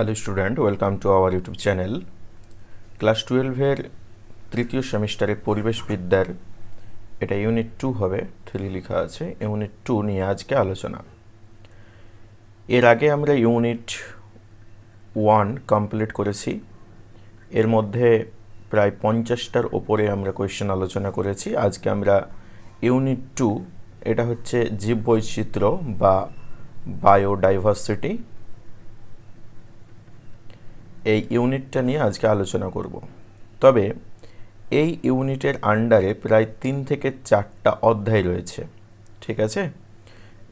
Hello student welcome to our YouTube channel class টুয়েলভের তৃতীয় সেমিস্টারের পরিবেশ বিদ্যার এটা ইউনিট টু হবে। থ্রি লেখা আছে। ইউনিট টু নিয়ে আজকে আলোচনা। এর আগে আমরা ইউনিট ওয়ান কমপ্লিট করেছি। এর মধ্যে প্রায় পঞ্চাশটার ওপরে আমরা কোয়েশ্চেন আলোচনা করেছি। আজকে আমরা ইউনিট টু এটা হচ্ছে জীববৈচিত্র্য বা বায়োডাইভার্সিটি এই ইউনিটটা নিয়ে আজকে আলোচনা করব। তবে এই ইউনিটের আন্ডারে প্রায় তিন থেকে চারটা অধ্যায় রয়েছে, ঠিক আছে?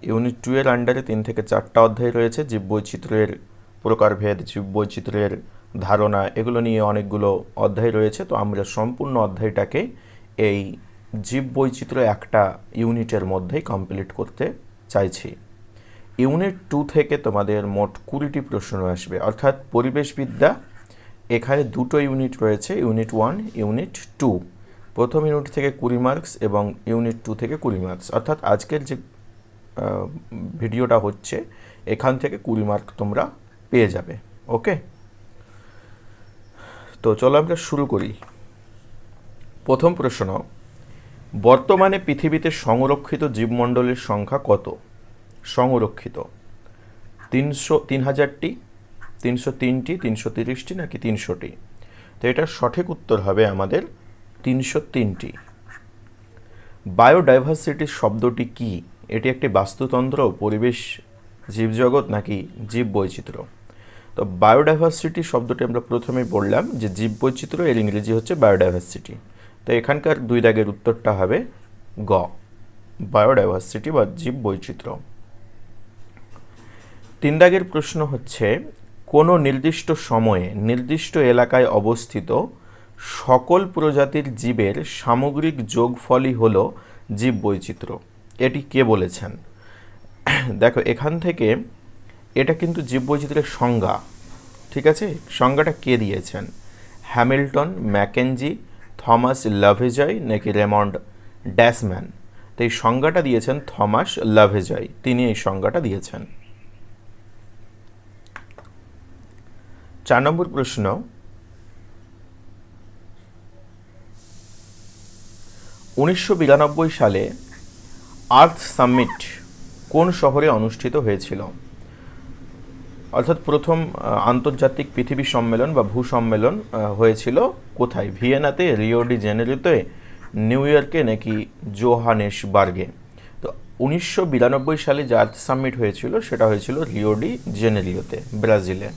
ইউনিট টু এর আন্ডারে তিন থেকে চারটা অধ্যায় রয়েছে, জীববৈচিত্র্যের প্রকারভেদ, জীববৈচিত্র্যের ধারণা, এগুলো নিয়ে অনেকগুলো অধ্যায় রয়েছে। তো আমরা সম্পূর্ণ অধ্যায়টাকে এই জীববৈচিত্র্য একটা ইউনিটের মধ্যেই কমপ্লিট করতে চাইছি। ইউনিট টু থেকে তোমাদের মোট কুড়িটি প্রশ্ন আসবে। অর্থাৎ পরিবেশবিদ্যা, এখানে দুটো ইউনিট রয়েছে, ইউনিট ওয়ান, ইউনিট টু। প্রথম ইউনিট থেকে কুড়ি মার্কস এবং ইউনিট টু থেকে কুড়ি মার্কস। অর্থাৎ আজকের যে ভিডিওটা হচ্ছে, এখান থেকে কুড়ি মার্ক তোমরা পেয়ে যাবে। ওকে? তো চলো আমরা শুরু করি। প্রথম প্রশ্ন, বর্তমানে পৃথিবীতে সংরক্ষিত জীবমণ্ডলের সংখ্যা কত? সংরক্ষিত। তিনশো, তিন হাজারটি, তিনশো তিনটি, তিনশো তিরিশটি নাকি তিনশোটি? তো এটার সঠিক উত্তর হবে আমাদের তিনশো তিনটি। বায়োডাইভার্সিটি শব্দটি কি? এটি একটি বাস্তুতন্ত্র, পরিবেশ, জীবজগৎ নাকি জীব বৈচিত্র্য তো বায়োডাইভার্সিটি শব্দটি আমরা প্রথমেই বললাম যে জীব বৈচিত্র্য এর ইংরেজি হচ্ছে বায়োডাইভার্সিটি। তো এখানকার দুই দাগের উত্তরটা হবে গ। বায়োডাইভার্সিটি বা জীব বৈচিত্র্য তিন দাগের প্রশ্ন হচ্ছে, কোনো নির্দিষ্ট সময়ে নির্দিষ্ট এলাকায় অবস্থিত সকল প্রজাতির জীবের সামগ্রিক যোগফলই হল জীব বৈচিত্র্য। এটি কে বলেছেন? দেখো, এখান থেকে এটা কিন্তু জীব বৈচিত্র্যের সংজ্ঞা, ঠিক আছে? সংজ্ঞাটা কে দিয়েছেন? হ্যামিল্টন, ম্যাকেনজি, থমাস লাভেজয় নাকি রেমন্ড ড্যাসম্যান? তো এই সংজ্ঞাটা দিয়েছেন থমাস লাভেজয়, তিনি এই সংজ্ঞাটা দিয়েছেন। চার নম্বর প্রশ্ন, উনিশশো বিরানব্বই সালে আর্থ সামিট কোন শহরে অনুষ্ঠিত হয়েছিল? অর্থাৎ প্রথম আন্তর্জাতিক পৃথিবী সম্মেলন বা ভূ সম্মেলন হয়েছিল কোথায়? ভিয়েনাতে, রিও ডি জেনেরিওতে নিউ ইয়র্কে নাকি জোহানেসবার্গে? তো উনিশশো বিরানব্বই সালে যে আর্থ সামিট হয়েছিল, সেটা হয়েছিল রিও ডি জেনেরিওতে ব্রাজিলে।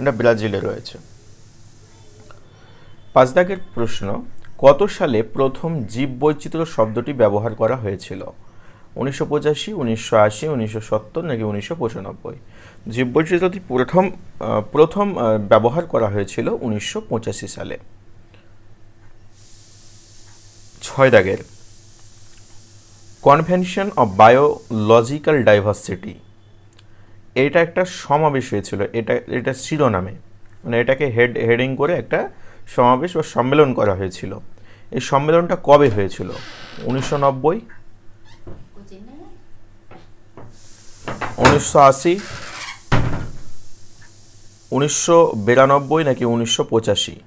এটা ব্রাজিলে রয়েছে। পাঁচ দাগের প্রশ্ন, কত সালে প্রথম জীব বৈচিত্র্য শব্দটি ব্যবহার করা হয়েছিল? উনিশশো পঁচাশি, উনিশশো আশি, উনিশশো সত্তর নাকি উনিশশো পঁচানব্বই? জীব বৈচিত্র্যটি প্রথম প্রথম ব্যবহার করা হয়েছিল উনিশশো পঁচাশি সালে। ছয় দাগের কনভেনশন অফ বায়োলজিক্যাল ডাইভার্সিটি। এটা একটা সমাবেশ হয়েছিল, এটা এটা শিরোনামে। মানে এটাকে হেড হেডিং করে একটা সমাবেশ বা সম্মেলন করা হয়েছিল। এই সম্মেলনটা কবে হয়েছিল? উনিশশো নব্বই? উনিশশো আশি? উনিশশো বিরানব্বই নাকি উনিশশো পঁচাশি?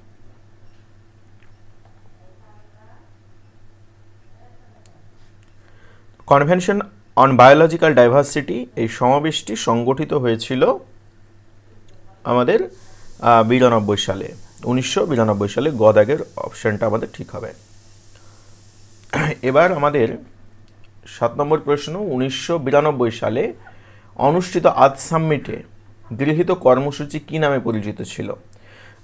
কনভেনশন অন বায়োলজিক্যাল ডাইভার্সিটি এই সমাবেশটি সংগঠিত হয়েছিল আমাদের বিরানব্বই সালে। উনিশশো বিরানব্বই সালে গদাগের অপশানটা আমাদের ঠিক হবে। এবার আমাদের সাত নম্বর প্রশ্ন, উনিশশো বিরানব্বই সালে অনুষ্ঠিত আজ সাম্মিটে গৃহীত কর্মসূচি কী নামে পরিচিত ছিল?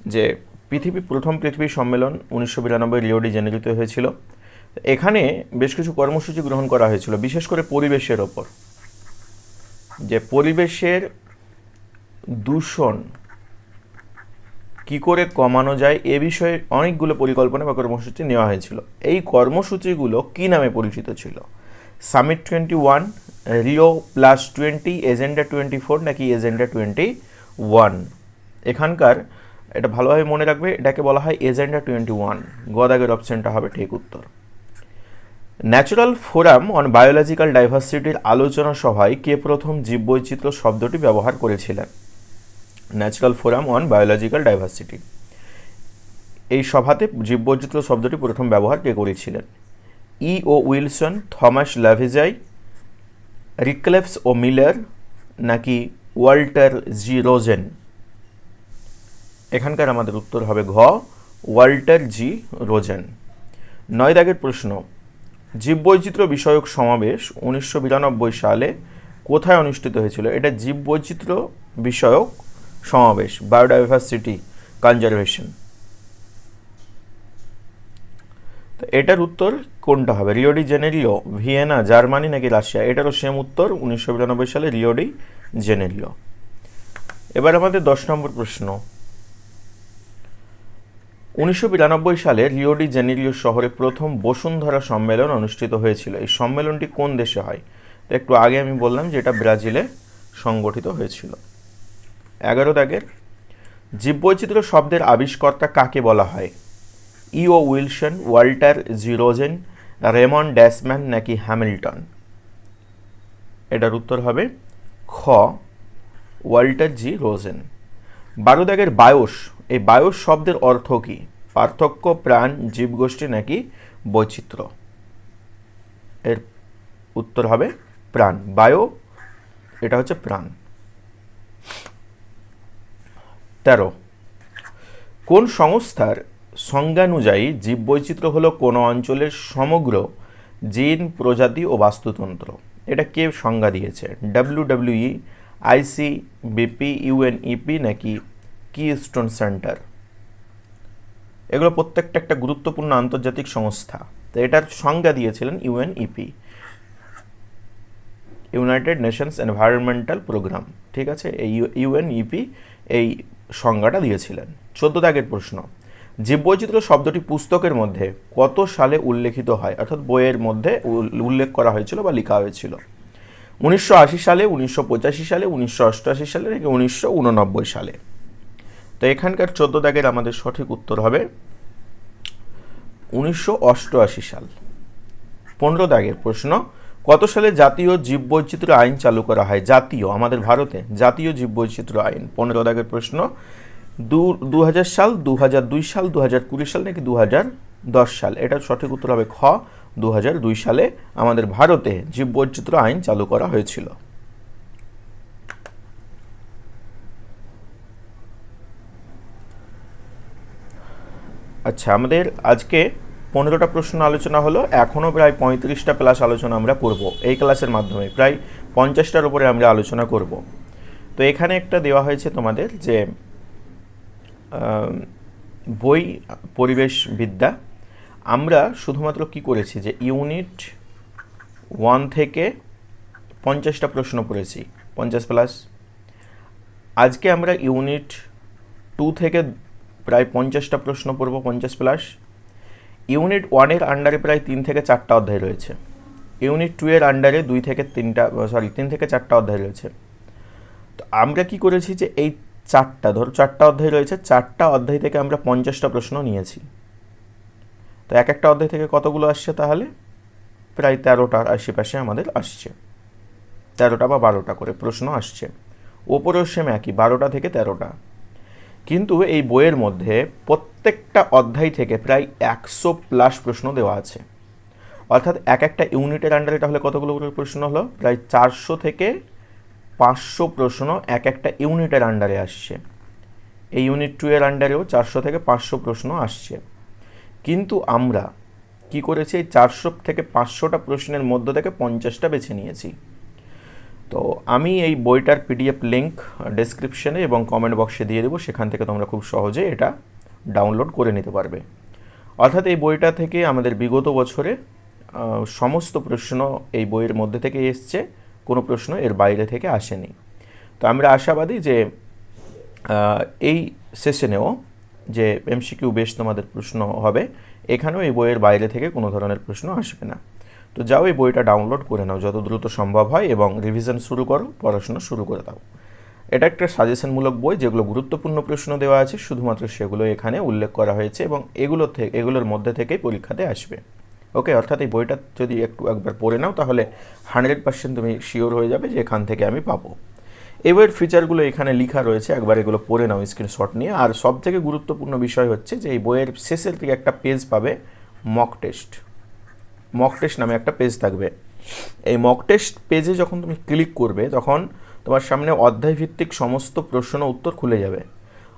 যে, পৃথিবী প্রথম পৃথিবী সম্মেলন উনিশশো বিরানব্বই রিওডি জেনেরিতে হয়েছিল। এখানে বেশ কিছু কর্মসূচি গ্রহণ করা হয়েছিল, বিশেষ করে পরিবেশের ওপর। যে পরিবেশের দূষণ কি করে কমানো যায়, এ বিষয়ে অনেকগুলো পরিকল্পনা বা কর্মসূচি নেওয়া হয়েছিল। এই কর্মসূচিগুলো কি নামে পরিচিত ছিল? Summit twenty one Rio plus twenty agenda twenty four নাকি এজেন্ডা টোয়েন্টি ওয়ান এখানকার, এটা ভালোভাবে মনে রাখবে, এটাকে বলা হয় এজেন্ডা টোয়েন্টি ওয়ান গদাগের অপশনটা হবে ঠিক উত্তর। ন্যাচারাল ফোরাম অন বায়োলজিক্যাল ডাইভার্সিটির আলোচনা সভায় কে প্রথম জীববৈচিত্র্য শব্দটি ব্যবহার করেছিলেন? Natural forum on biological diversity. এই সভাতে জীববৈচিত্র্য শব্দটি প্রথম ব্যবহার কে করেছিলেন? E O Wilson, Thomas Lovejoy রিক্লেপস ও মিলার, নাকি ওয়াল্টার জি রোজেন? এখানকার আমাদের উত্তর হবে ঘ, ওয়াল্টার জি রোজেন। নয় দাগের প্রশ্ন জীববৈচিত্র্য বিষয়ক সমাবেশ উনিশশো বিরানব্বই সালে কোথায় অনুষ্ঠিত হয়েছিল? এটা জীববৈচিত্র্য বিষয়ক সমাবেশ বায়োডাইভার্সিটি কনজারভেশন তো এটার উত্তর কোনটা হবে? Rio de Janeiro Vienna Germany নাকি রাশিয়া এটারও সেম উত্তর উনিশশো বিরানব্বই সালে রিওডি জেনেরিও এবার আমাদের দশ নম্বর প্রশ্ন। উনিশশো বিরানব্বই সালে রিওডি জেনেরিও শহরে প্রথম বসুন্ধরা সম্মেলন অনুষ্ঠিত হয়েছিল। এই সম্মেলনটি কোন দেশে হয়? তো একটু আগে আমি বললাম যে এটা ব্রাজিলে সংগঠিত হয়েছিল। এগারো দাগের, জীববৈচিত্র্য শব্দের আবিষ্কর্তা কাকে বলা হয়? E O Wilson, Walter G Rosen, Raymond Dasmann নাকি হ্যামিল্টন? এটার উত্তর হবে খ, ওয়াল্টার জি রোজেন বারো দাগের বায়োস এই বায়োস শব্দের অর্থ কী? পার্থক্য, প্রাণ, জীবগোষ্ঠী নাকি বৈচিত্র্য? এর উত্তর হবে প্রাণ। বায়ু, এটা হচ্ছে প্রাণ। তেরো। কোন সংস্থার সংজ্ঞানুযায়ী জীববৈচিত্র্য হলো কোনো অঞ্চলের সমগ্র জিন, প্রজাতি ও বাস্তুতন্ত্র? এটা কে সংজ্ঞা দিয়েছে? W W E I C B P UNEP নাকি কি স্টোন সেন্টার এগুলো প্রত্যেকটা একটা গুরুত্বপূর্ণ আন্তর্জাতিক সংস্থা। তো এটার সংজ্ঞা দিয়েছিলেন UNEP United Nations Environmental Programme ঠিক আছে? এই ইউএনইপি এই সংজ্ঞাটা দিয়েছিলেন। চোদ্দ দাগের প্রশ্ন, জীববৈচিত্র্য শব্দটি পুস্তকের মধ্যে কত সালে উল্লেখিত হয়? অর্থাৎ বইয়ের মধ্যে উল্লেখ করা হয়েছিল বা লেখা হয়েছিল। উনিশশো আশি সালে, উনিশশো পঁচাশি সালে, উনিশশো অষ্টআশি সালে নাকি উনিশশো উননব্বই সালে? তো এখানকার চোদ্দ দাগের আমাদের সঠিক উত্তর হবে উনিশশো অষ্টআশি সাল। পনেরো দাগের প্রশ্ন, কত সালে জাতীয় জীববৈচিত্র্য আইন চালু করা হয়? জাতীয়, আমাদের ভারতে জাতীয় জীববৈচিত্র্য আইন। পনেরো দাগের প্রশ্ন, দু হাজার সাল দু হাজার দুই সাল দু হাজার কুড়ি সাল নাকি দু হাজার দশ সাল? এটার সঠিক উত্তর হবে খ দু হাজার দুই সালে আমাদের ভারতে জীববৈচিত্র্য আইন চালু করা হয়েছিল। আচ্ছা আমাদের আজকে পনেরোটা প্রশ্ন আলোচনা হলো এখনও প্রায় পঁয়ত্রিশটা প্লাস আলোচনা আমরা করব। এই ক্লাসের মাধ্যমে প্রায় পঞ্চাশটার উপরে আমরা আলোচনা করব। তো এখানে একটা দেওয়া হয়েছে তোমাদের যে বই পরিবেশ বিদ্যা, আমরা শুধুমাত্র কি করেছি যে ইউনিট ওয়ান থেকে পঞ্চাশটা প্রশ্ন পড়েছি, পঞ্চাশ প্লাস আজকে আমরা ইউনিট টু থেকে প্রায় পঞ্চাশটা প্রশ্ন পড়ব, পঞ্চাশ প্লাস ইউনিট ওয়ানের আন্ডারে প্রায় তিন থেকে চারটা অধ্যায় রয়েছে। ইউনিট টু এর আন্ডারে দুই থেকে তিনটা সরি তিন থেকে চারটা অধ্যায় রয়েছে। তো আমরা কি করেছি যে এই চারটা, ধরো চারটা অধ্যায় রয়েছে, চারটা অধ্যায় থেকে আমরা পঞ্চাশটা প্রশ্ন নিয়েছি। তো এক একটা অধ্যায় থেকে কতগুলো আসছে তাহলে? প্রায় তেরোটার আশেপাশে আমাদের আসছে। তেরোটা বা বারোটা করে প্রশ্ন আসছে। ওপরেও সেম একই, বারোটা থেকে তেরোটা। কিন্তু এই বইয়ের মধ্যে প্রত্যেকটা অধ্যায় থেকে প্রায় একশো প্লাস প্রশ্ন দেওয়া আছে। অর্থাৎ এক একটা ইউনিটের আন্ডারে তাহলে কতগুলো প্রশ্ন হলো? প্রায় চারশো থেকে পাঁচশো প্রশ্ন এক একটা ইউনিটের আন্ডারে আসছে। এই ইউনিট টু এর আন্ডারেও চারশো থেকে পাঁচশো প্রশ্ন আসছে। কিন্তু আমরা কি করেছি? এই চারশো থেকে পাঁচশোটা প্রশ্নের মধ্য থেকে পঞ্চাশটা বেছে নিয়েছি। তো আমি এই বইটার পিডিএফ লিঙ্ক ডেসক্রিপশনে এবং কমেন্ট বক্সে দিয়ে দেবো, সেখান থেকে তোমরা খুব সহজে এটা ডাউনলোড করে নিতে পারবে। অর্থাৎ এই বইটা থেকে আমাদের বিগত বছরে সমস্ত প্রশ্ন এই বইয়ের মধ্যে থেকে এসছে, কোনো প্রশ্ন এর বাইরে থেকে আসেনি। তো আমরা আশাবাদী যে এই সেশনেও যে এমসিকিউ বেশ তোমাদের প্রশ্ন হবে, এখানেও এই বইয়ের বাইরে থেকে কোনো ধরনের প্রশ্ন আসবে না। তো যাও এই বইটা ডাউনলোড করে নাও যত দ্রুত সম্ভব হয় এবং রিভিশন শুরু করো, পড়াশোনা শুরু করে দাও। এটা একটা সাজেশনমূলক বই যেগুলো গুরুত্বপূর্ণ প্রশ্ন দেওয়া আছে, শুধুমাত্র সেগুলো এখানে উল্লেখ করা হয়েছে এবং এগুলো থেকে এগুলোর মধ্যে থেকেই পরীক্ষাতে আসবে। ওকে, অর্থাৎ এই বইটা যদি একটু একবার পড়ে নাও তাহলে হান্ড্রেড পার্সেন্ট তুমি শিওর হয়ে যাবে যে এখান থেকে আমি পাবো। এবার ফিচারগুলো এখানে লেখা রয়েছে, একবার এগুলো পড়ে নাও স্ক্রিনশট নিয়ে। আর সব থেকে গুরুত্বপূর্ণ বিষয় হচ্ছে যে এই বইয়ের শেষের দিকে একটা পেজ পাবে মক টেস্ট মক টেস্ট নামে একটা পেজ থাকবে। এই মক টেস্ট পেজে যখন তুমি ক্লিক করবে, তখন তোমার সামনে অধ্যায় ভিত্তিক সমস্ত প্রশ্ন উত্তর খুলে যাবে।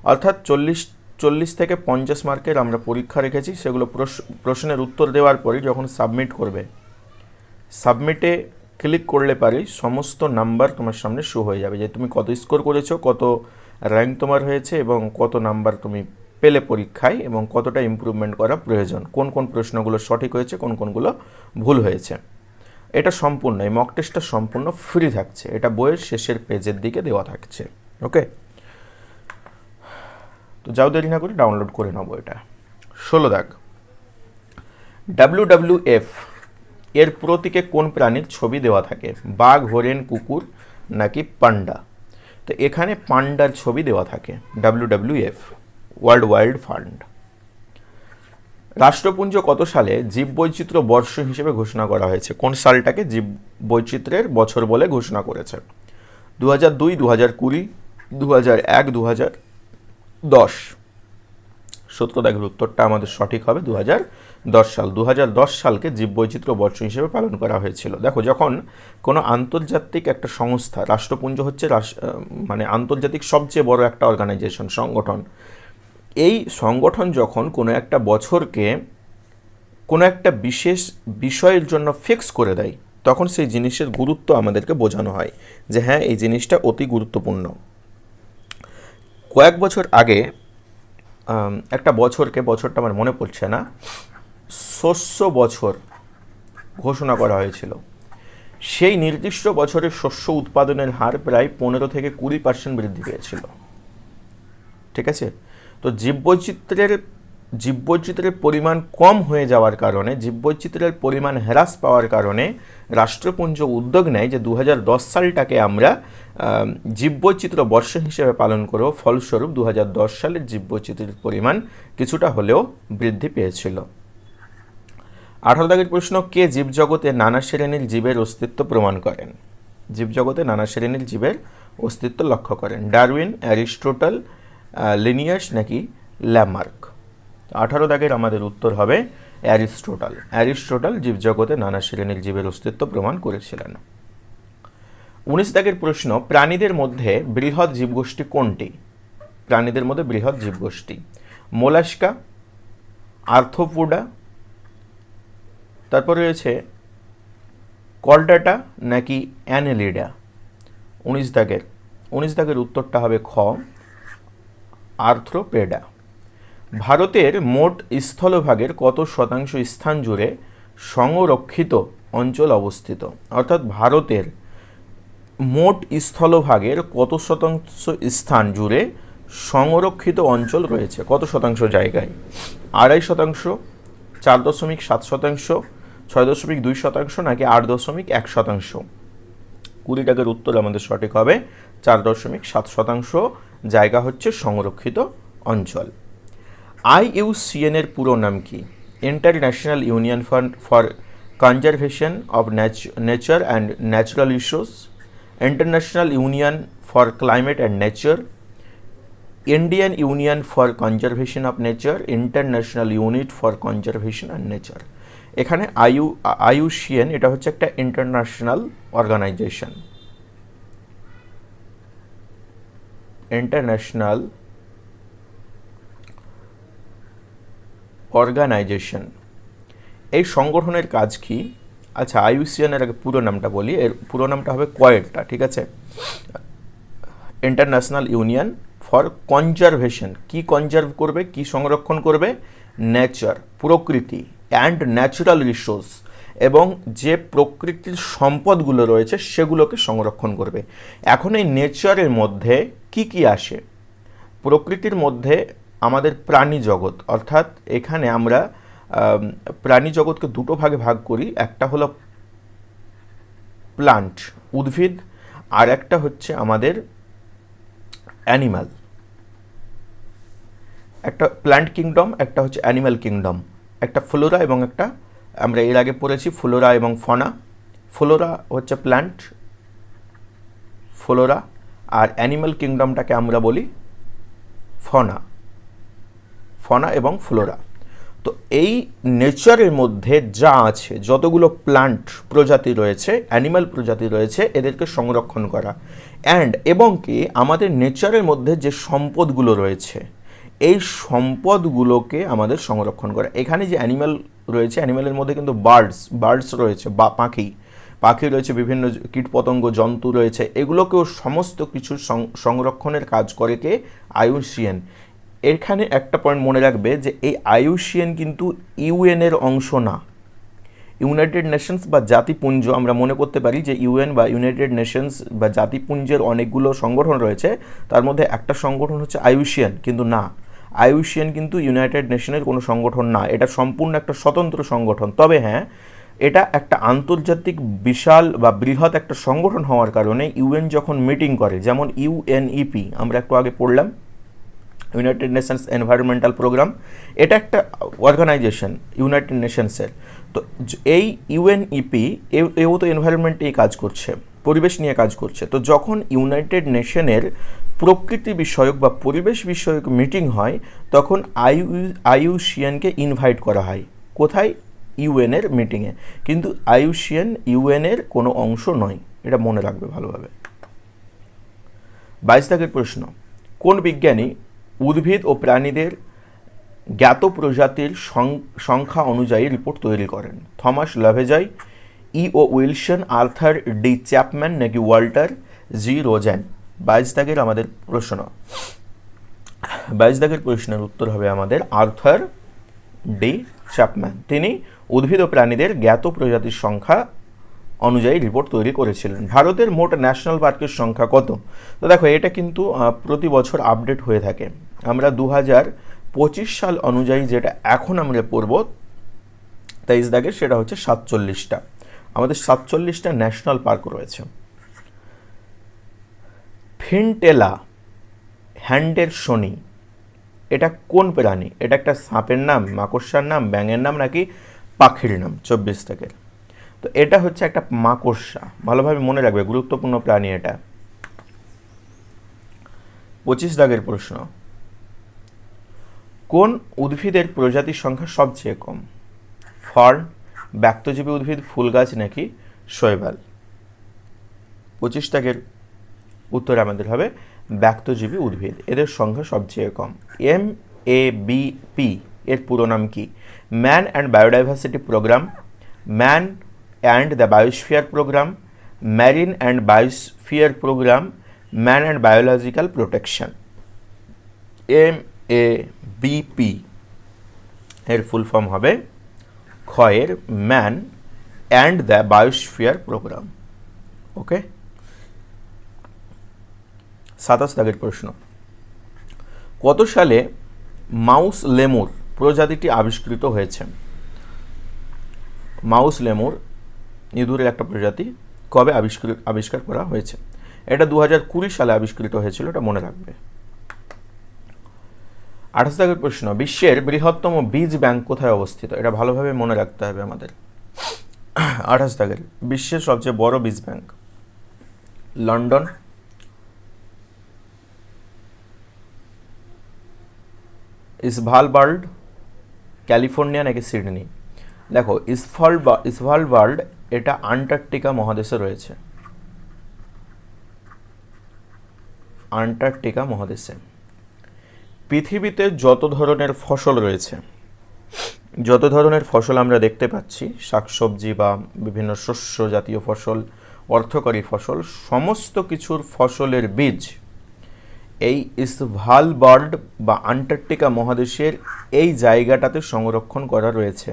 অর্থাৎ চল্লিশ চল্লিশ থেকে পঞ্চাশ মার্কের আমরা পরীক্ষা রেখেছি, সেগুলো প্রশ- প্রশ্নের উত্তর দেওয়ার পরই যখন সাবমিট করবে সাবমিটে ক্লিক করলে পারি সমস্ত নাম্বার তোমার সামনে শো হয়ে যাবে। যে তুমি কত স্কোর করেছ, কত র্যাঙ্ক তোমার হয়েছে এবং কত নাম্বার তুমি পেলে পরীক্ষায় এবং কতটা ইমপ্রুভমেন্ট করা প্রয়োজন? কোন কোন প্রশ্নগুলো সঠিক হয়েছে, কোন কোনগুলো ভুল হয়েছে? এটা সম্পূর্ণ, এই মক টেস্টটা সম্পূর্ণ ফ্রি থাকছে। এটা বইয়ের শেষের পেজের দিকে দেওয়া থাকছে ওকে তো যাও দেরি না করে ডাউনলোড করে নেব এটা ষোলো দাগ। ডাব্লিউ ডাব্লিউ এফ এর প্রতীকে কোন প্রাণীর ছবি দেওয়া থাকে? বাঘ হরেন কুকুর নাকি পান্ডা? তো এখানে পান্ডার ছবি দেওয়া থাকে W W F World Wild Fund রাষ্ট্রপুঞ্জ কত সালে জীববৈচিত্র্য বর্ষ হিসেবে ঘোষণা করা হয়েছে? কোন সালটাকে জীব বৈচিত্র্যের বছর বলে ঘোষণা করেছে? দু হাজার দুই দু হাজার কুড়ি দু হাজার এক দু হাজার দশ সত্য উত্তরটা আমাদের সঠিক হবে দু হাজার দশ সাল। দু হাজার দশ সালকে জীববৈচিত্র্য বর্ষ হিসেবে পালন করা হয়েছিল। দেখো, যখন কোনো আন্তর্জাতিক একটা সংস্থা, রাষ্ট্রপুঞ্জ হচ্ছে মানে আন্তর্জাতিক সবচেয়ে বড় একটা অর্গানাইজেশন সংগঠন এই সংগঠন যখন কোনো একটা বছরকে কোনো একটা বিশেষ বিষয়ের জন্য ফিক্স করে দেয়, তখন সেই জিনিসের গুরুত্ব আমাদেরকে বোঝানো হয় যে হ্যাঁ এই জিনিসটা অতি গুরুত্বপূর্ণ। কয়েক বছর আগে একটা বছরকে, বছরটা আমার মনে পড়ছে না, শস্য বছর ঘোষণা করা হয়েছিল। সেই নির্দিষ্ট বছরের শস্য উৎপাদনের হার প্রায় পনেরো থেকে কুড়ি পার্সেন্ট বৃদ্ধি পেয়েছিল। ঠিক আছে? তো জীববৈচিত্র্যের জীববৈচিত্র্যের পরিমাণ কম হয়ে যাওয়ার কারণে জীববৈচিত্র্যের পরিমাণ হ্রাস পাওয়ার কারণে রাষ্ট্রপুঞ্জ উদ্যোগ নেয় যে দু হাজার দশ সালটাকে আমরা আম, জীববৈচিত্র্য বর্ষ হিসেবে পালন করব। ফলস্বরূপ দু হাজার দশ সালের জীববৈচিত্র্যের পরিমাণ কিছুটা হলেও বৃদ্ধি পেয়েছিল। আঠারো দাগের প্রশ্ন কে জীবজগতে নানা শ্রেণির জীবের অস্তিত্ব প্রমাণ করেন? জীবজগতে নানা শ্রেণির জীবের অস্তিত্ব লক্ষ্য করেন। ডারউইন অ্যারিস্টোটল লিনিয়াস নাকি ল্যামার্ক আঠারো দাগের আমাদের উত্তর হবে অ্যারিস্টোটল। অ্যারিস্টোটল জীবজগতে নানা শ্রেণির জীবের অস্তিত্ব প্রমাণ করেছিলেন। উনিশ দাগের প্রশ্ন, প্রাণীদের মধ্যে বৃহৎ জীবগোষ্ঠী কোনটি? প্রাণীদের মধ্যে বৃহৎ জীবগোষ্ঠী। মোলাস্কা, আর্থোপোডা, তারপর রয়েছে কলডাটা নাকি অ্যানেলিডা? উনিশ দাগের। উনিশ দাগের উত্তরটা হবে খ। আর্থ্রোপেডা। ভারতের মোট স্থলভাগের কত শতাংশ স্থান জুড়ে সংরক্ষিত অঞ্চল অবস্থিত? অর্থাৎ ভারতের মোট স্থলভাগের কত শতাংশ স্থান জুড়ে সংরক্ষিত অঞ্চল রয়েছে? কত শতাংশ জায়গায়? আড়াই শতাংশ, চার দশমিক সাত শতাংশ, ছয় দশমিক দুই শতাংশ নাকি আট দশমিক এক শতাংশ? কুড়ি টাকার উত্তর আমাদের সঠিক হবে, চার দশমিক সাত শতাংশ জায়গা হচ্ছে সংরক্ষিত অঞ্চল। আইইউসিএন এর পুরো নাম কি? International Union Fund for Conservation of Nature and Natural Issues International Union for Climate and Nature Indian Union for Conservation of Nature International Unit for Conservation and Nature এখানে আইউ আইউসিএন এটা হচ্ছে একটা international organisation international organisation. এই সংগঠনের কাজ কি? আচ্ছা আইউসিএনের আগে পুরো নামটা বলি। এর পুরো নামটা হবে কোয়েটটা ঠিক আছে? International Union for Conservation. কি কনজার্ভ করবে? কি সংরক্ষণ করবে? নেচার, প্রকৃতি, অ্যান্ড ন্যাচারাল রিসোর্স। এবং যে প্রকৃতির সম্পদগুলো রয়েছে সেগুলোকে সংরক্ষণ করবে। এখন এই নেচারের মধ্যে কি কি আসে? প্রকৃতির মধ্যে আমাদের প্রাণী জগৎ অর্থাৎ এখানে আমরা আম, প্রাণী জগৎকে দুটো ভাগে ভাগ করি। একটা হলো প্লান্ট উদ্ভিদ আর একটা হচ্ছে আমাদের অ্যানিমাল একটা প্ল্যান্ট কিংডম একটা হচ্ছে অ্যানিম্যাল কিংডম একটা ফ্লোরা এবং একটা আমরা এর আগে পড়েছি ফ্লোরা এবং ফনা। ফ্লোরা হচ্ছে প্ল্যান্ট ফ্লোরা আর অ্যানিম্যাল কিংডমটাকে আমরা বলি ফনা। ফনা এবং ফ্লোরা। তো এই নেচারের মধ্যে যা আছে, যতগুলো প্লান্ট প্রজাতি রয়েছে অ্যানিম্যাল প্রজাতি রয়েছে, এদেরকে সংরক্ষণ করা। অ্যান্ড এবং কি আমাদের নেচারের মধ্যে যে সম্পদগুলো রয়েছে, এই সম্পদগুলোকে আমাদের সংরক্ষণ করা। এখানে যে অ্যানিম্যাল রয়েছে অ্যানিম্যালের মধ্যে কিন্তু বার্ডস বার্ডস রয়েছে, বা পাখি পাখি রয়েছে, বিভিন্ন কীটপতঙ্গ, জন্তু রয়েছে, এগুলোকেও সমস্ত কিছু সংরক্ষণের কাজ করে কে? আয়ুষিয়ান। এখানে একটা পয়েন্ট মনে রাখবে যে, এই আয়ুষিয়ান কিন্তু ইউএনের অংশ না। ইউনাইটেড নেশনস বা জাতিপুঞ্জ, আমরা মনে করতে পারি যে ইউএন বা ইউনাইটেড নেশনস বা জাতিপুঞ্জের অনেকগুলো সংগঠন রয়েছে, তার মধ্যে একটা সংগঠন হচ্ছে আয়ুষিয়ান, কিন্তু না। আয়ুষিয়ান কিন্তু ইউনাইটেড নেশনের কোনো সংগঠন না। এটা সম্পূর্ণ একটা স্বতন্ত্র সংগঠন। তবে হ্যাঁ এটা একটা আন্তর্জাতিক বিশাল বা বৃহৎ একটা সংগঠন হওয়ার কারণে ইউএন যখন মিটিং করে, যেমন ইউএনইপি, আমরা একটু আগে পড়লাম, ইউনাইটেড নেশনস এনভায়রনমেন্টাল প্রোগ্রাম, এটা একটা অর্গানাইজেশন, ইউনাইটেড নেশনসের। তো এই ইউএনইপি এও তো এনভায়রনমেন্টেই কাজ করছে, পরিবেশ নিয়ে কাজ করছে। তো যখন ইউনাইটেড নেশনের প্রকৃতি বিষয়ক বা পরিবেশ বিষয়ক মিটিং হয়, তখন আইউ আইউসিয়ানকে ইনভাইট করা হয়। কোথায়? ইউএনের মিটিংয়ে কিন্তু আইউসিয়ান ইউএনের কোনো অংশ নয়। এটা মনে রাখবে ভালোভাবে। বাইশ দাগের প্রশ্ন। কোন বিজ্ঞানী উদ্ভিদ ও প্রাণীদের জ্ঞাত প্রজাতির সংখ্যা অনুযায়ী রিপোর্ট তৈরি করেন? Thomas Lovejoy E O Wilson, Arthur D Chapman নাকি ওয়াল্টার জি রোজেন? বাইশ দাগের আমাদের প্রশ্ন। বাইশ দাগের প্রশ্নের উত্তর হবে আমাদের আর্থার ডি চ্যাপম্যান। তিনি উদ্ভিদ ও প্রাণীদের জ্ঞাত প্রজাতির সংখ্যা অনুযায়ী রিপোর্ট তৈরি করেছিলেন। ভারতের মোট ন্যাশনাল পার্কের সংখ্যা কত? তো দেখো, এটা কিন্তু প্রতি বছর আপডেট হয়ে থাকে। আমরা দু হাজার পঁচিশ সাল অনুযায়ী যেটা এখন আমরা পড়ব, তেইশ দাগের, সেটা হচ্ছে সাতচল্লিশটা। আমাদের সাতচল্লিশটা ন্যাশনাল পার্ক রয়েছে। ফিনটেলা, হ্যান্ডের শনি, এটা কোন প্রাণী? এটা একটা সাপের নাম, মাকড়সার নাম, ব্যাঙের নাম নাকি পাখির নাম, চব্বিশ থেকে তো এটা হচ্ছে একটা মাকড়সা, ভালোভাবে মনে রাখবে, গুরুত্বপূর্ণ প্রাণী এটা। পঁচিশ দাগের প্রশ্ন, কোন উদ্ভিদের প্রজাতির সংখ্যা সবচেয়ে কম? ফার্ন ব্যক্তজীবী উদ্ভিদ, ফুল গাছ নাকি শৈবাল? পঁচিশ দাগের উত্তর আমাদের হবে ব্যক্তজীবী উদ্ভিদ। এদের সংখ্যা সবচেয়ে কম। এম এ বি পি এর পুরো নাম কি? Man and Biodiversity Programme Man and the Biosphere Programme Marine and Biosphere Programme Man and Biological Protection M A B P এর ফুল ফর্ম হবে ক্ষয়ের Man and the Biosphere Programme okay সাতাশ দাগের প্রশ্ন। কত সালে মাউস লেমুর প্রজাতিটি আবিষ্কৃত হয়েছে? মাউস লেমুর ইঁদুরের একটা প্রজাতি কবে আবিষ্কৃত আবিষ্কার করা হয়েছে? এটা দু হাজার কুড়ি সালে আবিষ্কৃত হয়েছিল, এটা মনে রাখবে। আঠাশ দাগের প্রশ্ন, বিশ্বের বৃহত্তম বীজ ব্যাংক কোথায় অবস্থিত? এটা ভালোভাবে মনে রাখতে হবে আমাদের। আঠাশ দাগের, বিশ্বের সবচেয়ে বড় বীজ ব্যাংক। লন্ডন ইসভালবার্ড ক্যালিফোর্নিয়া নাকি সিডনি দেখো ইসফল ইসভালবার্ড এটা আন্টার্কটিকা মহাদেশে রয়েছে। আন্টার্কটিকা মহাদেশে। পৃথিবীতে যত ধরনের ফসল রয়েছে, যত ধরনের ফসল আমরা দেখতে পাচ্ছি, শাকসবজি বা বিভিন্ন শস্য জাতীয় ফসল, অর্থকরী ফসল, সমস্ত কিছুর ফসলের বীজ এই ইসভালবার্ড বা আন্টার্কটিকা মহাদেশের এই জায়গাটাতে সংরক্ষণ করা রয়েছে।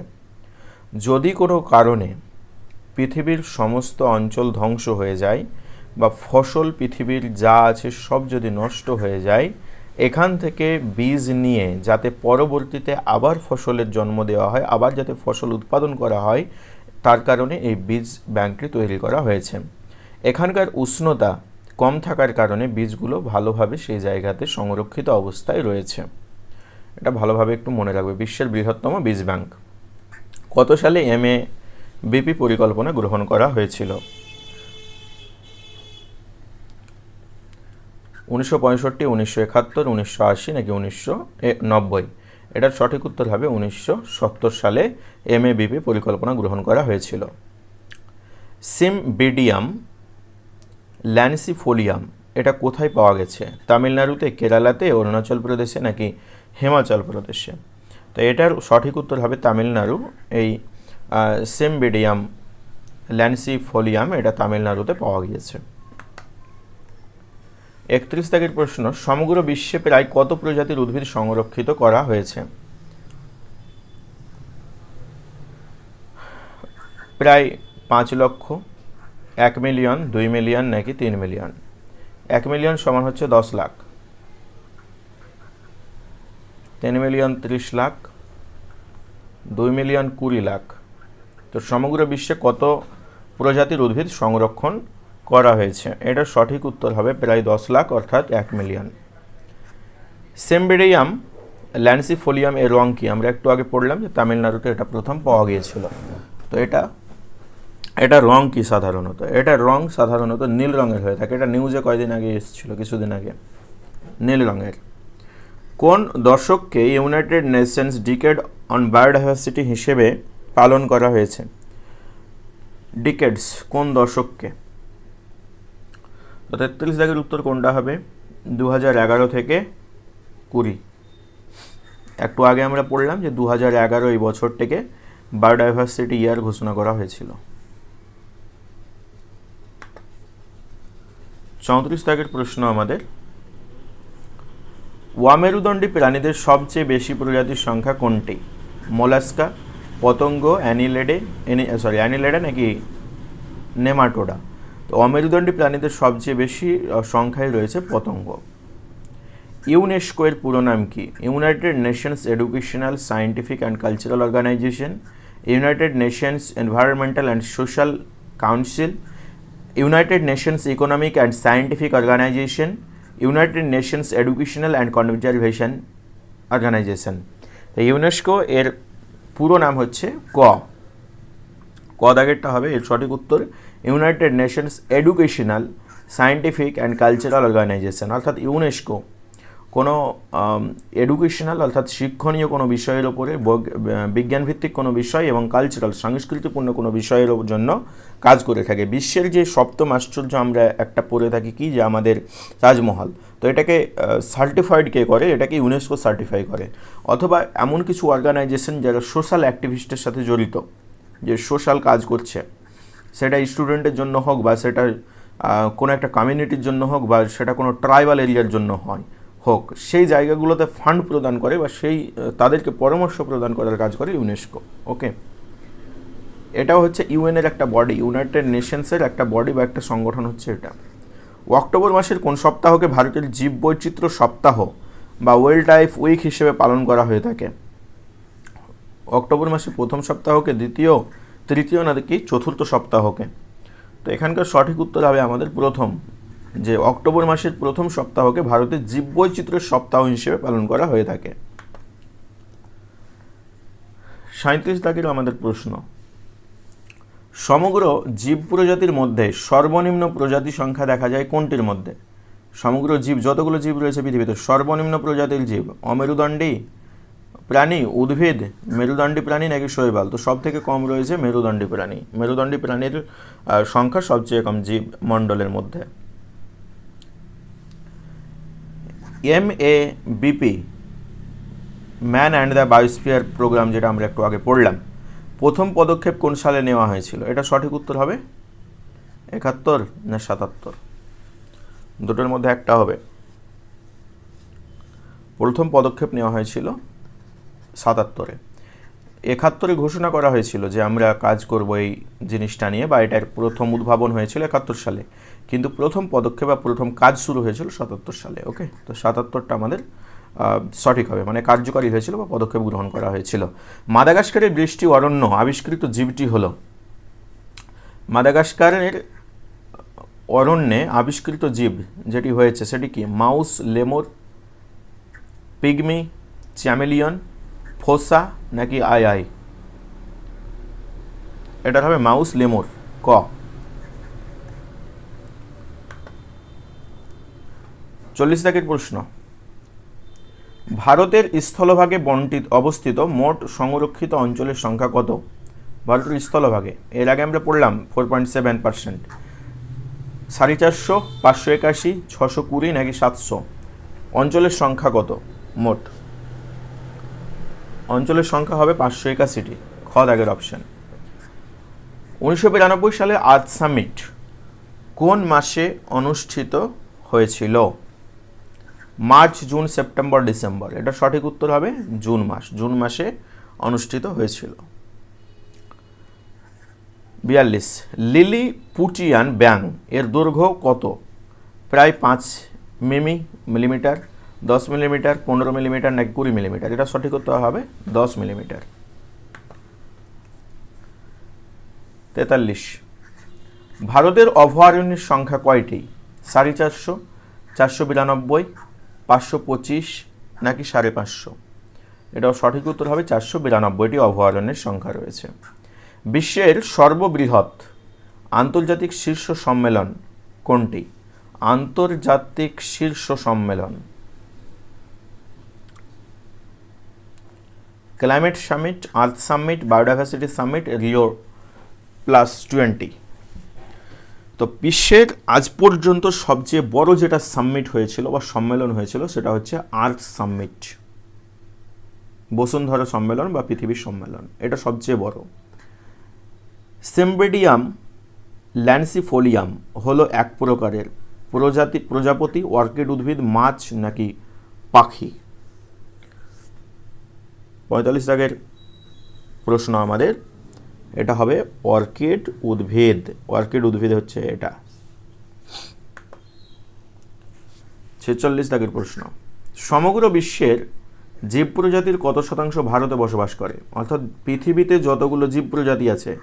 যদি কোনো কারণে পৃথিবীর সমস্ত অঞ্চল ধ্বংস হয়ে যায় বা ফসল পৃথিবীর যা আছে সব যদি নষ্ট হয়ে যায়, এখান থেকে বীজ নিয়ে যাতে পরবর্তীতে আবার ফসলের জন্ম দেওয়া হয়, আবার যাতে ফসল উৎপাদন করা হয়, তার কারণে এই বীজ ব্যাংকটি তৈরি করা হয়েছে। এখানকার উষ্ণতা কম থাকার কারণে বীজগুলো ভালোভাবে সেই জায়গাতে সংরক্ষিত অবস্থায় রয়েছে। এটা ভালোভাবে একটু মনে রাখবে, বিশ্বের বৃহত্তম বীজ ব্যাংক। কত সালে এম এ বিপি পরিকল্পনা গ্রহণ করা হয়েছিল। উনিশশো পঁয়ষট্টি, উনিশশো একাত্তর, উনিশশো আশি নাকি উনিশশো নব্বই। এটার সঠিক উত্তর হবে উনিশশো সত্তর সালে এম এ বিপি পরিকল্পনা গ্রহণ করা হয়েছিল। সিমবিডিয়াম ল্যান্সিফোলিয়াম, এটা কোথায় পাওয়া গেছে? তামিলনাড়ুতে, কেরালাতে, অরুণাচল প্রদেশে নাকি হিমাচল প্রদেশে? তো এটার সঠিক উত্তর হবে তামিলনাড়ু। এই সিমবিডিয়াম ল্যান্সিফোলিয়াম এটা তামিলনাড়ুতে পাওয়া গিয়েছে। একত্রিশ তারিখের প্রশ্ন, সমগ্র বিশ্বে প্রায় কত প্রজাতির উদ্ভিদ সংরক্ষিত করা হয়েছে? প্রায় পাঁচ লক্ষ এক মিলিয়ন, দুই মিলিয়ন নাকি তিন মিলিয়ন? এক মিলিয়ন সমান হচ্ছে দশ লাখ। তিন মিলিয়ন ত্রিশ লাখ, দুই মিলিয়ন কুড়ি লাখ। তো সমগ্র বিশ্বে কত প্রজাতির উদ্ভিদ সংরক্ষণ করা হয়েছে? এটার সঠিক উত্তর হবে প্রায় দশ লাখ, অর্থাৎ এক মিলিয়ন। সেমবেরিয়াম, ল্যান্সিফোলিয়াম, এর রং কি? আমরা একটু আগে পড়লাম যে তামিলনাড়ুতে এটা প্রথম পাওয়া গিয়েছিল। তো এটা এটা রং কি সাধারণত? এটা রং সাধারণত নীল রঙের হয়ে থাকে। এটা নিউজে কয়দিন আগে এসেছিল, কিছুদিন আগে। নীল রঙের। কোন দশককে United Nations Decade on Biodiversity হিসেবে পালন করা হয়েছে? ডিকেডস কোন দশককে তো তেত্রিশ দাগের উত্তর কোনটা হবে? দু হাজার এগারো থেকে কুড়ি। একটু আগে আমরা পড়লাম যে দু হাজার এগারো এই বছর থেকে বায়োডাইভার্সিটি ইয়ার ঘোষণা করা হয়েছিল। চৌত্রিশ দাগের প্রশ্ন আমাদের। ওয়ামেরুদণ্ডী প্রাণীদের সবচেয়ে বেশি প্রজাতির সংখ্যা কোনটি? মোলাস্কা, পতঙ্গ, অ্যানিলেডে সরি অ্যানিলেডে নাকি নেমাটোডা? তো অমেরুদণ্ডী প্রাণীদের সবচেয়ে বেশি সংখ্যায় রয়েছে পতঙ্গ। ইউনেস্কো এর পুরো নাম কি? United Nations Educational Scientific and Cultural Organization, United Nations Environmental and Social Council United Nations Economic and Scientific Organization United Nations Educational and Conservation Organization UNESCO এর পুরো নাম হচ্ছে ক। ক দাগেরটা হবে, এর সঠিক উত্তর United Nations Educational Scientific and Cultural Organization অর্থাৎ ইউনেস্কো কোনো এডুকেশনাল অর্থাৎ শিক্ষণীয় কোনো বিষয়ের ওপরে বিজ্ঞানভিত্তিক কোনো বিষয় এবং কালচারাল সংস্কৃতিপূর্ণ কোনো বিষয়ের জন্য কাজ করে থাকে। বিশ্বের যে সপ্তম আশ্চর্য আমরা একটা পড়ে থাকি কি? যে আমাদের তাজমহল। তো এটাকে সার্টিফাইড কে করে? এটাকে ইউনেস্কো সার্টিফাই করে। অথবা এমন কিছু অর্গানাইজেশন যারা সোশ্যাল অ্যাক্টিভিস্টের সাথে জড়িত, যে সোশ্যাল কাজ করছে। সেটা স্টুডেন্টের জন্য হোক বা সেটা কোনো একটা কমিউনিটির জন্য হোক বা সেটা কোনো ট্রাইবাল এরিয়ার জন্য হয়। হোক, সেই জায়গাগুলোতে ফান্ড প্রদান করে বা সেই, তাদেরকে পরামর্শ প্রদান করার কাজ করে ইউনেস্কো ওকে এটাও হচ্ছে ইউএনের একটা বডি ইউনাইটেড নেশনসের একটা বডি বা একটা সংগঠন হচ্ছে এটা। অক্টোবর মাসের কোন সপ্তাহকে ভারতের জীব বৈচিত্র্য সপ্তাহ বা ওয়াইল্ড লাইফ উইক হিসেবে পালন করা হয়ে থাকে। অক্টোবর মাসের প্রথম সপ্তাহকে দ্বিতীয়, তৃতীয় না কি, চতুর্থ সপ্তাহকে। তো এখানকার সঠিক উত্তর হবে আমাদের প্রথম যে অক্টোবর মাসের প্রথম সপ্তাহকে ভারতের জীববৈচিত্র্যের সপ্তাহ হিসেবে পালন করা হয়ে থাকে। সাঁত্রিশ দাগের আমাদের প্রশ্ন। সমগ্র জীব প্রজাতির মধ্যে সর্বনিম্ন প্রজাতি সংখ্যা দেখা যায় কোনটির মধ্যে? সমগ্র জীব, যতগুলো জীব রয়েছে পৃথিবীতে, সর্বনিম্ন প্রজাতির জীব, অমেরুদণ্ডী প্রাণী, উদ্ভিদ, মেরুদণ্ডী প্রাণী নাকি শৈবাল? তো সব থেকে কম রয়েছে মেরুদণ্ডী প্রাণী। মেরুদণ্ডী প্রাণীর সংখ্যা সবচেয়ে কম জীব মণ্ডলের মধ্যে। M A B P Man and the Biosphere Programme যেটা আমরা একটু আগে পড়লাম, প্রথম পদক্ষেপ কোন সালে নেওয়া হয়েছিল? এটা সঠিক উত্তর হবে একাত্তর না সাতাত্তর? দুটোর মধ্যে একটা হবে। প্রথম পদক্ষেপ নেওয়া হয়েছিল সাতাত্তরে। একাত্তরে ঘোষণা করা হয়েছিল যে আমরা কাজ করব এই জিনিসটা নিয়ে বা এটার প্রথম উদ্ভাবন হয়েছিল একাত্তর সালে। কিন্তু প্রথম পদক্ষেপ বা প্রথম কাজ শুরু হয়েছিল সাতাত্তর সালে ওকে তো সাতাত্তরটা আমাদের সঠিক হবে মানে কার্যকরী হয়েছিল বা পদক্ষেপ গ্রহণ করা হয়েছিল। মাদাগাস্কারের বৃষ্টি অরণ্য আবিষ্কৃত জীবটি হল, মাদাগাস্কারের অরণ্যে আবিষ্কৃত জীব, যেটি হয়েছে সেটি কি? মাউস, লেমোর, পিগমি, চ্যামেলিয়ন, ফোসা নাকি আই আই? এটার হবে মাউস, লেমোর, ক? চল্লিশ দাগের প্রশ্ন। ভারতের স্থলভাগে বন্টিত অবস্থিত মোট সংরক্ষিত অঞ্চলের সংখ্যা কত? ভারতের স্থলভাগে। এর আগে আমরা পড়লাম ফোর পয়েন্ট সেভেন পার্সেন্ট সাড়ে চারশো, পাঁচশো একাশি, ছশো কুড়ি নাকি সাতশো? অঞ্চলের সংখ্যা কত? মোট। অঞ্চলের সংখ্যা হবে পাঁচশো একাশিটি। খ দাগের অপশন উনিশশো বিরানব্বই সালে আজ সামিট কোন মাসে অনুষ্ঠিত হয়েছিল? March, June, September, December. এটা সঠিক উত্তর হবে জুন মাস। জুন মাসে অনুষ্ঠিত হয়েছিল। বিয়াল্লিশ। লিলি পুটিয়ান ব্যাং এর দৈর্ঘ্য কত? প্রায় পাঁচ মিমি, মিলিমিটার, দশ মিলিমিটার, পনেরো মিলিমিটার, নাকি কুড়ি মিলিমিটার। এটা সঠিক উত্তর হবে দশ মিলিমিটার। তেতাল্লিশ। ভারতের অভয়ারণ্যের সংখ্যা কয়টি? সাড়ে চারশো চারশো বিরানব্বই পাঁচশো পঁচিশ নাকি সাড়ে পাঁচশো? এটাও সঠিক উত্তর হবে চারশো বিরানব্বইটি অভয়ারণ্যের সংখ্যা রয়েছে। বিশ্বের সর্ববৃহৎ আন্তর্জাতিক শীর্ষ সম্মেলন কোনটি? আন্তর্জাতিক শীর্ষ সম্মেলন। Climate summit, earth summit, biodiversity summit, Rio plus twenty. তো বিশ্বের আজ পর্যন্ত সবচেয়ে বড় যেটা সামিট হয়েছিল বা সম্মেলন হয়েছিল সেটা হচ্ছে আর্থ সামিট বসুন্ধরা সম্মেলন বা পৃথিবীর সম্মেলন, এটা সবচেয়ে বড়। সেম্বেডিয়াম ল্যান্সিফোলিয়াম হলো এক প্রকারের। প্রজাতি, প্রজাপতি, অর্কিড, উদ্ভিদ, মাছ নাকি পাখি। পঁয়তাল্লিশ দাগের প্রশ্ন আমাদের। এটা হবে অর্কিড উদ্ভিদ। অর্কিড উদ্ভিদ হচ্ছে এটা। ছেচল্লিশ দাগের প্রশ্ন। সমগ্র বিশ্বের জীব প্রজাতির কত শতাংশ ভারতে বসবাস করে? অর্থাৎ পৃথিবীতে যতগুলো জীব প্রজাতি আছে,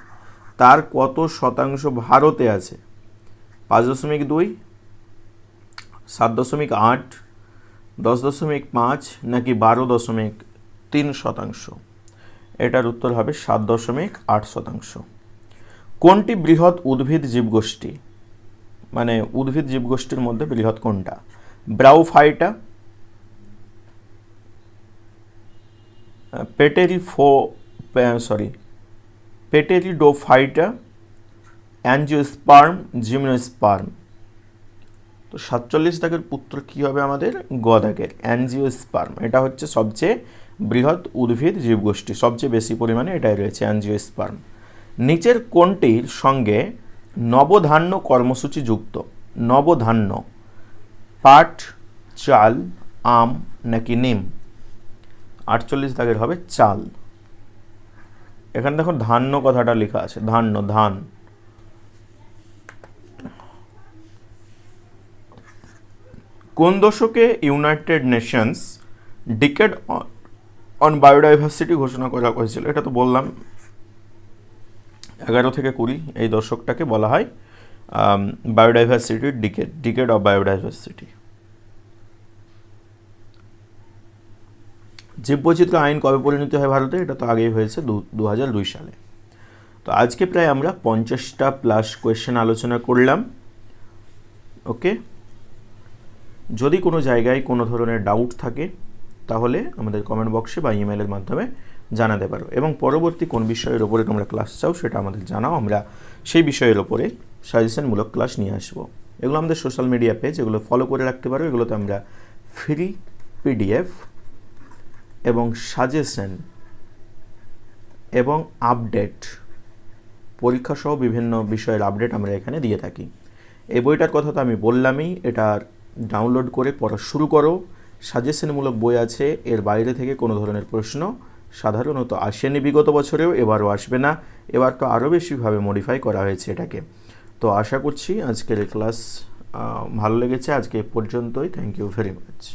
তার কত শতাংশ ভারতে আছে? পাঁচ দশমিক দুই, সাত দশমিক আট, দশ দশমিক পাঁচ নাকি বারো দশমিক তিন শতাংশ? এটার উত্তর হবে সাত দশমিক আট শতাংশ। কোনটি বৃহৎ উদ্ভিদ জীবগোষ্ঠী? মানে উদ্ভিদ জীবগোষ্ঠীর মধ্যে বৃহৎ কোনটা? ব্রাউফাইটা পেটেরিফো সরি পেটেরিডোফাইটা অ্যাঞ্জিওস্পার্ম জিমনোস্পার্ম তো সাতচল্লিশ দাগের পুত্র কী হবে আমাদের? গদাগের দাগের অ্যাঞ্জিওস্পার্ম এটা হচ্ছে সবচেয়ে বৃহৎ উদ্ভিদ জীবগোষ্ঠী, সবচেয়ে বেশি পরিমাণে এটাই রয়েছে অ্যাঞ্জিওস্পার্ম নিচের কোনটির সঙ্গে নবধান্য কর্মসূচি যুক্ত। নবধান্য, পাট, চাল, আম নাকি নিম? আটচল্লিশ দাগের হবে চাল। এখানে দেখো ধান্য কথাটা লেখা আছে, ধান্য, ধান। কোন দশকে United Nations Decade on Biodiversity ঘোষণা করা হয়েছিল, এটা তো বললাম। এগারো থেকে কুড়ি, এই দশকটাকে বলা হয় বায়োডাইভার্সিটির ডিকেট ডিকেট অফ বায়োডাইভার্সিটি জীববৈচিত্র্য আইন কবে পরিণত হয় ভারতে? এটা তো আগেই হয়েছে দু হাজার দুই সালে। তো আজকে প্রায় আমরা পঞ্চাশটা প্লাস কোয়েশ্চেন আলোচনা করলাম ওকে যদি কোনো জায়গায় কোনো ধরনের ডাউট থাকে তাহলে আমাদের কমেন্ট বক্সে বা ইমেলের মাধ্যমে জানাতে পারো। এবং পরবর্তী কোন বিষয়ের ওপরে তোমরা ক্লাস চাও সেটা আমাদের জানাও। আমরা সেই বিষয়ের ওপরে সাজেশনমূলক ক্লাস নিয়ে আসব। এগুলো আমাদের সোশ্যাল মিডিয়া পেজ এগুলো ফলো করে রাখতে পারো। এগুলোতে আমরা ফ্রি পিডিএফ এবং সাজেশন এবং আপডেট পরীক্ষাসহ বিভিন্ন বিষয়ের আপডেট আমরা এখানে দিয়ে থাকি। এই বইটার কথা তো আমি বললামই, এটার ডাউনলোড করে পড়া শুরু করো। সাজেশনমূলক বই আছে, এর বাইরে থেকে কোনো ধরনের প্রশ্ন সাধারণত আসেনি। বিগত বছরেও এবারও আসবে না। এবার তো আরও বেশিভাবে মডিফাই করা হয়েছে এটাকে। তো আশা করছি আজকের ক্লাস ভালো লেগেছে। আজকে পর্যন্তই। Thank you very much